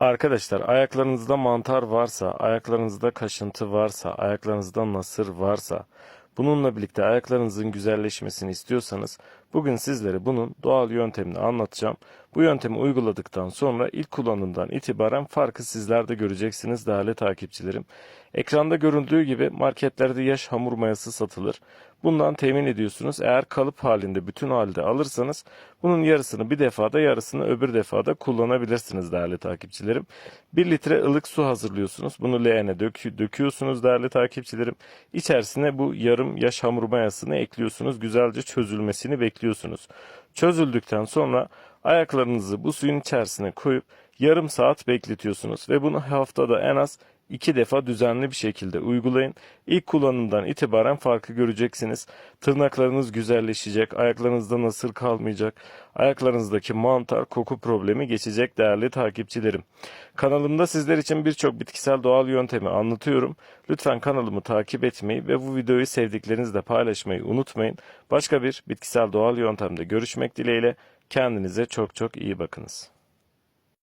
Arkadaşlar ayaklarınızda mantar varsa, ayaklarınızda kaşıntı varsa, ayaklarınızda nasır varsa, bununla birlikte ayaklarınızın güzelleşmesini istiyorsanız bugün sizlere bunun doğal yöntemini anlatacağım. Bu yöntemi uyguladıktan sonra ilk kullanımdan itibaren farkı sizler de göreceksiniz değerli takipçilerim. Ekranda görüldüğü gibi marketlerde yaş hamur mayası satılır. Bundan temin ediyorsunuz. Eğer kalıp halinde bütün halde alırsanız bunun yarısını bir defada yarısını öbür defada kullanabilirsiniz değerli takipçilerim. 1 litre ılık su hazırlıyorsunuz. Bunu leğene dök döküyorsunuz değerli takipçilerim. İçerisine bu yarım yaş hamur mayasını ekliyorsunuz. Güzelce çözülmesini bekliyorsunuz. Çözüldükten sonra ayaklarınızı bu suyun içerisine koyup yarım saat bekletiyorsunuz ve bunu haftada en az iki defa düzenli bir şekilde uygulayın. İlk kullanımdan itibaren farkı göreceksiniz. Tırnaklarınız güzelleşecek, ayaklarınızda nasır kalmayacak, ayaklarınızdaki mantar, koku problemi geçecek değerli takipçilerim. Kanalımda sizler için birçok bitkisel doğal yöntemi anlatıyorum. Lütfen kanalımı takip etmeyi ve bu videoyu sevdiklerinizle paylaşmayı unutmayın. Başka bir bitkisel doğal yöntemde görüşmek dileğiyle kendinize çok çok iyi bakınız.